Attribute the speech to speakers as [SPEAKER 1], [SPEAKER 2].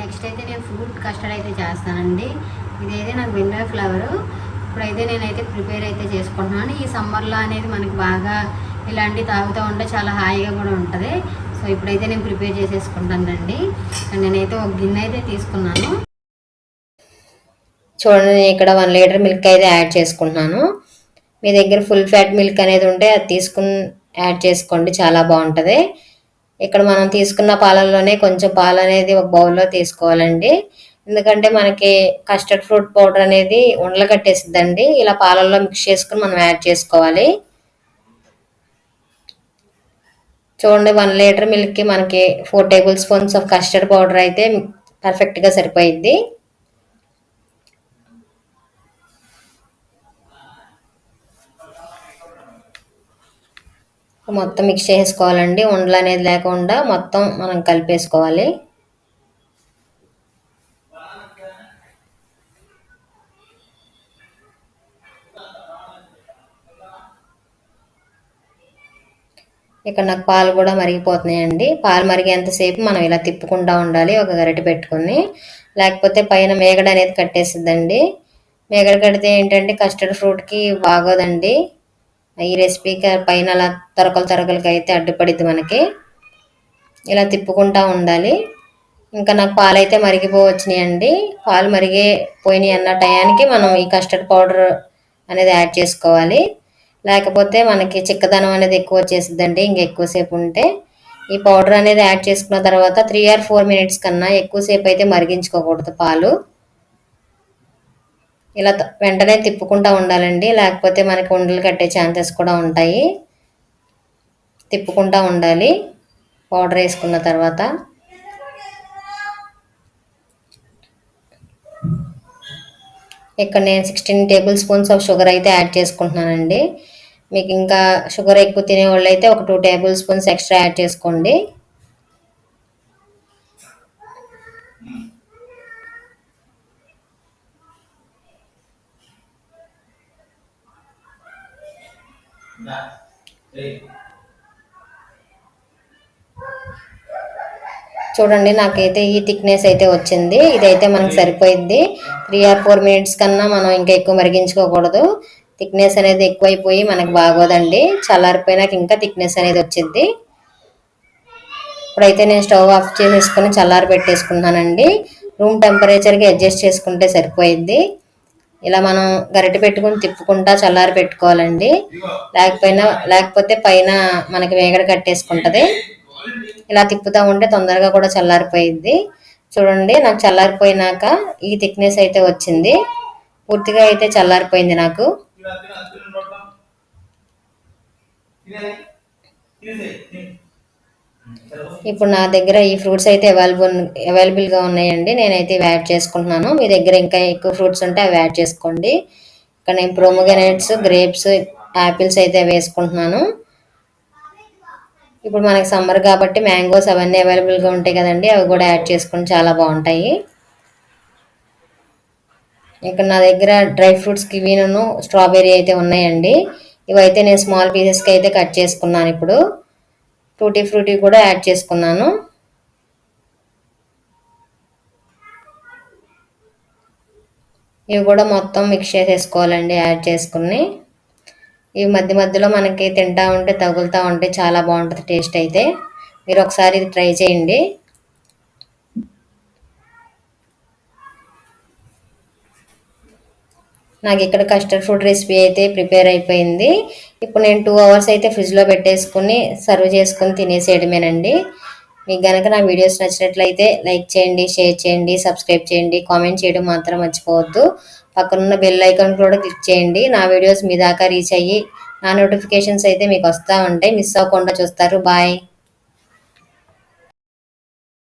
[SPEAKER 1] Next అయితే నేను fruit custard అయితే చేస్తానండి. ఇదైతే నాకు వెన్నెల ఫ్లవరు ఇప్పుడైతే నేనైతే ప్రిపేర్ అయితే చేసుకుంటున్నాను. ఈ సమ్మర్లో అనేది మనకి బాగా ఇలాంటివి తాగుతూ ఉంటే చాలా హాయిగా కూడా ఉంటుంది. సో ఇప్పుడైతే నేను ప్రిపేర్ చేసేసుకుంటానండి నేనైతే ఒక గిన్నె అయితే తీసుకున్నాను.
[SPEAKER 2] చూడండి నేను ఇక్కడ వన్ లీటర్ మిల్క్ అయితే యాడ్ చేసుకుంటున్నాను. మీ దగ్గర ఫుల్ ఫ్యాట్ మిల్క్ అనేది ఉంటే అది తీసుకుని యాడ్ చేసుకోండి. చాలా బాగుంటుంది. ఇక్కడ మనం తీసుకున్న పాలల్లోనే కొంచెం పాలు అనేది ఒక బౌల్లో తీసుకోవాలండి. ఎందుకంటే మనకి కస్టర్డ్ ఫ్రూట్ పౌడర్ అనేది ఉండలు కట్టేసిద్దండి. ఇలా పాలల్లో మిక్స్ చేసుకుని మనం యాడ్ చేసుకోవాలి. చూడండి వన్ లీటర్ మిల్క్కి మనకి four tablespoons of custard powder అయితే పర్ఫెక్ట్గా సరిపోయిద్ది. మొత్తం మిక్స్ చేసుకోవాలండి. ఉండలు అనేది లేకుండా మొత్తం మనం కలిపేసుకోవాలి. ఇక్కడ నాకు పాలు కూడా మరిగిపోతున్నాయండి. పాలు మరిగేంతసేపు మనం ఇలా తిప్పుకుంటూ ఉండాలి ఒక గరిటె పెట్టుకుని. లేకపోతే పైన మేగడ అనేది కట్టేసిద్దండి. మేగడ కడితే ఏంటంటే కస్టర్డ్ ఫ్రూట్కి బాగోదండి. ఈ రెసిపీకి పైన అలా తొరకలు తొరకలకి అయితే అడ్డుపడిద్ది మనకి. ఇలా తిప్పుకుంటా ఉండాలి. ఇంకా నాకు పాలు అయితే మరిగిపోవచ్చినాయండి. పాలు మరిగే పోయినాయి అన్న టయానికి మనం ఈ కస్టర్డ్ పౌడర్ అనేది యాడ్ చేసుకోవాలి. లేకపోతే మనకి చిక్కదనం అనేది ఎక్కువ వచ్చేసిద్దండి. ఇంకా ఎక్కువసేపు ఉంటే ఈ పౌడర్ అనేది యాడ్ చేసుకున్న తర్వాత త్రీ ఆర్ ఫోర్ మినిట్స్ కన్నా ఎక్కువసేపు అయితే మరిగించుకోకూడదు పాలు. ఇలా వెంటనే తిప్పుకుంటూ ఉండాలండి. లేకపోతే మనకి ఉండలు కట్టే ఛాన్సెస్ కూడా ఉంటాయి. తిప్పుకుంటూ ఉండాలి. పౌడర్ వేసుకున్న తర్వాత. ఇక్కడ నేను sixteen tablespoons of sugar అయితే యాడ్ చేసుకుంటున్నానండి. మీకు ఇంకా షుగర్ ఎక్కువ తినేవాళ్ళు అయితే ఒక two tablespoons extra add చేసుకోండి. చూడండి నాకైతే ఈ థిక్నెస్ అయితే వచ్చింది. ఇదైతే మనకు సరిపోయింది త్రీ ఆర్ ఫోర్ మినిట్స్ కన్నా మనం ఇంకా ఎక్కువ మరిగించుకోకూడదు. థిక్నెస్ అనేది ఎక్కువైపోయి మనకు బాగోదండి. చల్లారిపోయినాక ఇంకా థిక్నెస్ అనేది వచ్చింది. ఇప్పుడైతే నేను స్టవ్ ఆఫ్ చేసేసుకుని చల్లారి పెట్టేసుకున్నానండి రూమ్ టెంపరేచర్కి అడ్జస్ట్ చేసుకుంటే సరిపోయింది ఇలా మనం గరిటె పెట్టుకుని తిప్పుకుంటా చల్లారి పెట్టుకోవాలండి. లేకపోయినా లేకపోతే పైన మనకి వేగడ కట్టేసుకుంటుంది. ఇలా తిప్పుతూ ఉంటే తొందరగా కూడా చల్లారిపోయింది చూడండి నాకు చల్లారిపోయినాక ఈ థిక్నెస్ అయితే వచ్చింది. పూర్తిగా అయితే చల్లారిపోయింది నాకు. ఇప్పుడు నా దగ్గర ఈ ఫ్రూట్స్ అయితే అవైలబుల్ అవైలబుల్గా ఉన్నాయండి. నేనైతే ఇవి యాడ్ చేసుకుంటున్నాను. మీ దగ్గర ఇంకా ఎక్కువ ఫ్రూట్స్ ఉంటే అవి యాడ్ చేసుకోండి. ఇక్కడ నేను ప్రోమోగ్రనేట్స్ గ్రేప్స్ యాపిల్స్ అయితే వేసుకుంటున్నాను. ఇప్పుడు మనకి సమ్మర్ కాబట్టి మ్యాంగోస్ అవన్నీ అవైలబుల్గా ఉంటాయి కదండి. అవి కూడా యాడ్ చేసుకుని చాలా బాగుంటాయి. ఇక్కడ నా దగ్గర డ్రై ఫ్రూట్స్ కివీను స్ట్రాబెర్రీ అయితే ఉన్నాయండి. ఇవైతే నేను స్మాల్ పీసెస్కి అయితే కట్ చేసుకున్నాను ఇప్పుడు. టూటీ ఫ్రూటీ కూడా యాడ్ చేసుకున్నాను. ఇవి కూడా మొత్తం మిక్స్ చేసేసుకోవాలండి యాడ్ చేసుకుని. ఇవి మధ్య మధ్యలో మనకి తింటా ఉంటే తగులుతూ ఉంటే చాలా బాగుంటుంది టేస్ట్ అయితే. మీరు ఒకసారి ఇది ట్రై చేయండి. నాకు ఇక్కడ కస్టర్డ్ ఫుడ్ రెసిపీ అయితే ప్రిపేర్ అయిపోయింది. ఇప్పుడు నేను టూ అవర్స్ అయితే ఫ్రిడ్జ్లో పెట్టేసుకుని సర్వ్ చేసుకుని తినేసేయడమేనండి. మీకు కనుక నా వీడియోస్ నచ్చినట్లయితే లైక్ చేయండి షేర్ చేయండి సబ్స్క్రైబ్ చేయండి కామెంట్ చేయడం మాత్రం మర్చిపోవద్దు. పక్కనున్న బెల్ ఐకాన్ కూడా క్లిక్ చేయండి. నా వీడియోస్ మీ దాకా రీచ్ అయ్యి నా నోటిఫికేషన్స్ అయితే మీకు వస్తూ ఉంటాయి. మిస్ అవ్వకుండా చూస్తారు. బాయ్.